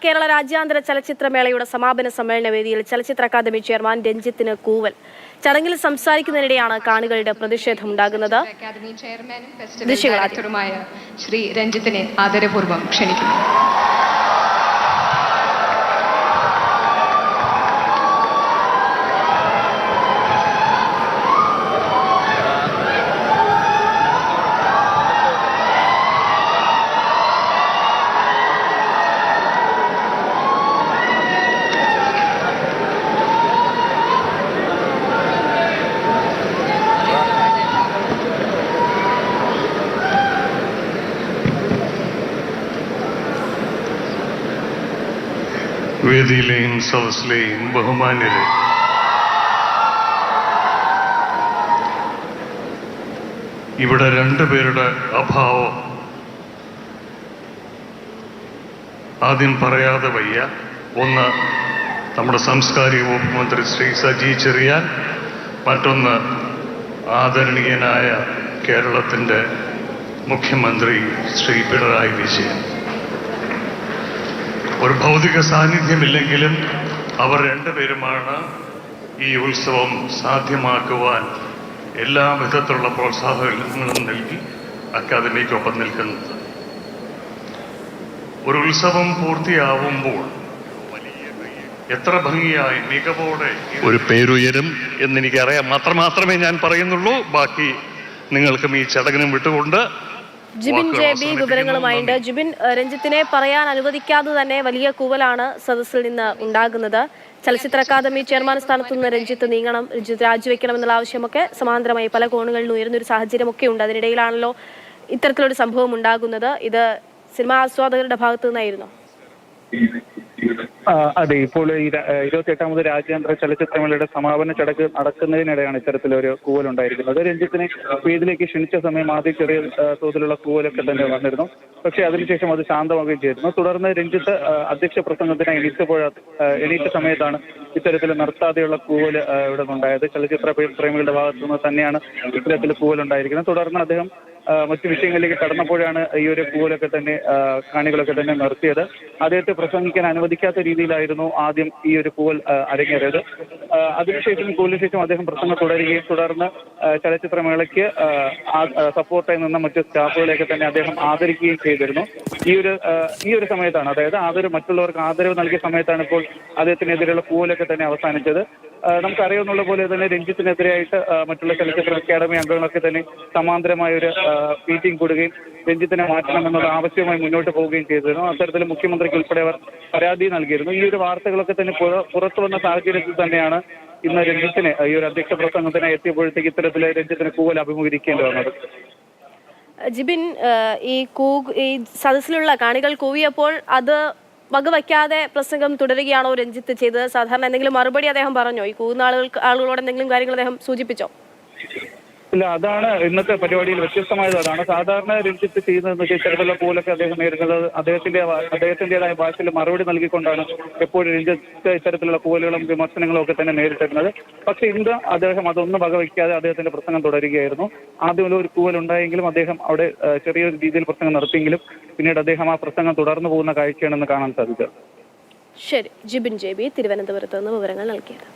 കേരള രാജ്യാന്തര ചലച്ചിത്രമേളയുടെ സമാപന സമ്മേളന വേദിയിൽ ചലച്ചിത്ര അക്കാദമി ചെയർമാൻ രഞ്ജിത്തിന് കൂവൽ. ചടങ്ങിൽ സംസാരിക്കുന്നതിനിടെയാണ് കാണികളുടെ പ്രതിഷേധം ഉണ്ടാകുന്നത്. അക്കാദമി ചെയർമാനും ശ്രീ രഞ്ജിത്തിനെ ആദരപൂർവം ക്ഷണിക്കുന്നു. വേദിയിലെയും സദസ്സിലെയും ബഹുമാന്യരെ. ഇവിടെ രണ്ടു പേരുടെ അഭാവം. ആദ്യം പറയാതെ വയ്യ. ഒന്ന് നമ്മുടെ സാംസ്കാരിക വകുപ്പ് മന്ത്രി ശ്രീ സജി ചെറിയാൻ മറ്റൊന്ന് ആദരണീയനായ കേരളത്തിന്റെ മുഖ്യമന്ത്രി ശ്രീ പിണറായി വിജയൻ. ഒരു ഭൗതിക സാന്നിധ്യമില്ലെങ്കിലും അവർ രണ്ടുപേരുമാണ് ഈ ഉത്സവം സാധ്യമാക്കുവാൻ എല്ലാ വിധത്തിലുള്ള പ്രോത്സാഹനങ്ങളും നൽകി അക്കാദമിക്കൊപ്പം നിൽക്കുന്നത്. ഒരു ഉത്സവം പൂർത്തിയാവുമ്പോൾ എത്ര ഭംഗിയായി മികവോടെ ഒരു പേരുയരും എന്നെനിക്കറിയാം. മാത്രം മാത്രമേ ഞാൻ പറയുന്നുള്ളൂ. ബാക്കി നിങ്ങൾക്കും ഈ ചടങ്ങിനും വിട്ടുകൊണ്ട് ജിബിൻ ജെ ബി വിവരങ്ങളുമായിട്ട് ജിബിൻ രഞ്ജിത്തിനെ പറയാൻ അനുവദിക്കാതെ തന്നെ വലിയ കൂവലാണ് സദസ്സിൽ നിന്ന് ഉണ്ടാകുന്നത്. ചലച്ചിത്ര അക്കാദമി ചെയർമാൻ സ്ഥാനത്തു നിന്ന് രഞ്ജിത്ത് നീങ്ങണം രഞ്ജിത്ത് രാജിവെക്കണം എന്നുള്ള ആവശ്യമൊക്കെ സമാന്തരമായി പല കോണുകളിൽ ഉയർന്നൊരു സാഹചര്യമൊക്കെ ഉണ്ട്. അതിനിടയിലാണല്ലോ ഇത്തരത്തിലൊരു സംഭവം ഉണ്ടാകുന്നത്. ഇത് സിനിമാ ആസ്വാദകരുടെ ഭാഗത്തു നിന്നായിരുന്നു. അതെ. ഇപ്പോൾ ഈ ഇരുപത്തിയെട്ടാമത് രാജ്യാന്തര ചലച്ചിത്രമേളയുടെ സമാപന ചടങ്ങ് നടക്കുന്നതിനിടെയാണ് ഇത്തരത്തിലൊരു കൂവൽ ഉണ്ടായിരിക്കുന്നത് രഞ്ജിത്തിനെ വേദിയിലേക്ക് ക്ഷണിച്ച സമയം ആദ്യം ചെറിയ തോതിലുള്ള കൂവലൊക്കെ തന്നെ വന്നിരുന്നു. പക്ഷേ അതിനുശേഷം അത് ശാന്തമാവുകയും ചെയ്തിരുന്നു. തുടർന്ന് രഞ്ജിത്ത് അധ്യക്ഷ പ്രസംഗത്തിന് എണീറ്റപ്പോൾ എണീറ്റ സമയത്താണ് ഇത്തരത്തിൽ നിർത്താതെയുള്ള കൂവൽ ഇവിടെ ഉണ്ടായത്. ചലച്ചിത്ര പ്രേമികളുടെ ഭാഗത്തു നിന്ന് തന്നെയാണ് ഇത്തരത്തിൽ കൂവൽ ഉണ്ടായിരിക്കുന്നത് തുടർന്ന് അദ്ദേഹം മറ്റു വിഷയങ്ങളിലേക്ക് കടന്നപ്പോഴാണ് ഈ ഒരു കൂവലൊക്കെ തന്നെ കാണികളൊക്കെ തന്നെ നിർത്തിയത്. അദ്ദേഹത്തെ പ്രസംഗിക്കാൻ അനുവദിക്കാത്ത രീതിയിലായിരുന്നു ആദ്യം ഈ ഒരു കൂവൽ അരങ്ങേറിയത്. അതിനുശേഷം കൂലിനുശേഷം അദ്ദേഹം പ്രസംഗം തുടരുകയും തുടർന്ന് ചലച്ചിത്രമേളയ്ക്ക് സപ്പോർട്ടായി നിന്ന മറ്റ് സ്റ്റാഫുകളെയൊക്കെ തന്നെ അദ്ദേഹം ആദരിക്കുകയും ചെയ്തിരുന്നു. ഈ ഒരു ഈ ഒരു സമയത്താണ് അതായത് ആദരവ് മറ്റുള്ളവർക്ക് ആദരവ് നൽകിയ സമയത്താണ് ഇപ്പോൾ അദ്ദേഹത്തിനെതിരെയുള്ള കൂവലൊക്കെ തന്നെ അവസാനിച്ചത്. ആ, നമുക്കറിയാവുന്ന പോലെ തന്നെ രഞ്ജിത്തിനെതിരായിട്ട് മറ്റുള്ള ചലച്ചിത്ര അക്കാദമി അംഗങ്ങളൊക്കെ തന്നെ സമാന്തരമായ ഒരു മീറ്റിംഗ് കൂടുകയും രഞ്ജിത്തിനെ മാറ്റണം എന്നുള്ള ആവശ്യവുമായി മുന്നോട്ട് പോവുകയും ചെയ്തിരുന്നു. അത്തരത്തിൽ മുഖ്യമന്ത്രിക്ക് ഉൾപ്പെടെ അവർ പരാതി നൽകിയിരുന്നു. ഈ ഒരു വാർത്തകളൊക്കെ തന്നെ പുറ- പുറത്തു വന്ന സാഹചര്യത്തിൽ തന്നെയാണ് ഇന്ന് രഞ്ജിത്തിന് ഈ ഒരു അധ്യക്ഷ പ്രസംഗത്തിന് എത്തിയപ്പോഴത്തേക്ക് ഇത്തരത്തിൽ രഞ്ജിത്തിന് കൂവൽ അഭിമുഖീകരിക്കേണ്ടി വന്നത്. ജിബിൻ ഈ കൂ ഈ സദസ്സിലുള്ള കാണികൾ കൂവിയപ്പോൾ അത് വകവയ്ക്കാതെ പ്രസംഗം തുടരുകയാണോ രഞ്ജിത്ത് ചെയ്തത്? സാധാരണ എന്തെങ്കിലും മറുപടി അദ്ദേഹം പറഞ്ഞോ? ഈ കൂടുന്ന ആളുകൾക്ക് ആളുകളോട് എന്തെങ്കിലും കാര്യങ്ങൾ അദ്ദേഹം സൂചിപ്പിച്ചോ? ഇല്ല അതാണ് ഇന്നത്തെ പരിപാടിയിൽ വ്യത്യസ്തമായത്. അതാണ് സാധാരണ രഞ്ജിത്ത് ചെയ്യുന്നത് ചെറുതല്ല പോലൊക്കെ അദ്ദേഹം നേരിടുന്നത്. അദ്ദേഹത്തിന്റെ അദ്ദേഹത്തിന്റേതായ ഭാഷയിൽ മറുപടി നൽകിക്കൊണ്ടാണ് എപ്പോഴും രഞ്ജിത്ത് ഇത്തരത്തിലുള്ള പോലുകളും വിമർശനങ്ങളും ഒക്കെ തന്നെ നേരിട്ടിരുന്നത്. പക്ഷെ ഇന്ന് അദ്ദേഹം അതൊന്നും വകവയ്ക്കാതെ അദ്ദേഹത്തിന്റെ പ്രസംഗം തുടരുകയായിരുന്നു. ആദ്യം ഒരു കൂവലുണ്ടായെങ്കിലും അദ്ദേഹം അവിടെ ചെറിയൊരു രീതിയിൽ പ്രസംഗം നടത്തിയെങ്കിലും പിന്നീട് അദ്ദേഹം ആ പ്രസംഗം തുടർന്നു പോകുന്ന കാഴ്ചയാണെന്ന് കാണാൻ സാധിച്ചത്. ശരി ജിബിൻ ജെ ബി തിരുവനന്തപുരത്ത് നിന്ന് വിവരങ്ങൾ നൽകിയത്.